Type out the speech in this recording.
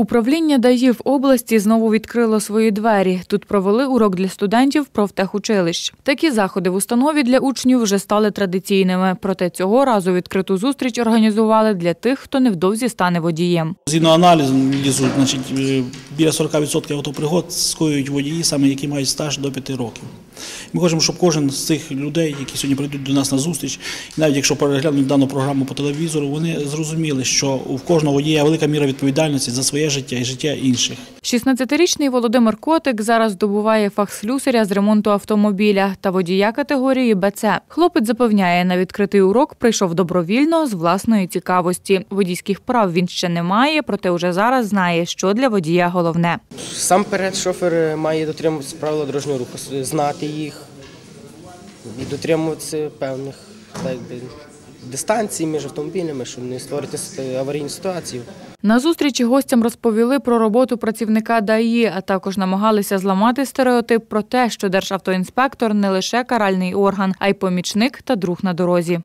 Управління ДАІ в області знову відкрило свої двері. Тут провели урок для студентів профтехучилищ. Такі заходи в установі для учнів вже стали традиційними. Проте цього разу відкриту зустріч організували для тих, хто невдовзі стане водієм. Згідно аналізу, значить, е, біля 40% автопригод скоюють водії, саме які мають стаж до 5 років. Ми хочемо, щоб кожен з цих людей, які сьогодні прийдуть до нас на зустріч, навіть якщо переглянуть дану програму по телевізору, вони зрозуміли, що у кожного водія велика міра відповідальності за своє життя і життя інших. 16-річний Володимир Котик зараз здобуває фах слюсаря з ремонту автомобіля та водія категорії БЦ. Хлопець запевняє, на відкритий урок прийшов добровільно з власної цікавості. Водійських прав він ще не має, проте вже зараз знає, що для водія головне. Сам перед шофер має дотримуватися правил дорожнього руху, знати їх і дотримуватися певних так, якби, дистанцій між автомобілями, щоб не створити аварійну ситуацію. На зустрічі гостям розповіли про роботу працівника ДАІ, а також намагалися зламати стереотип про те, що державтоінспектор не лише каральний орган, а й помічник та друг на дорозі.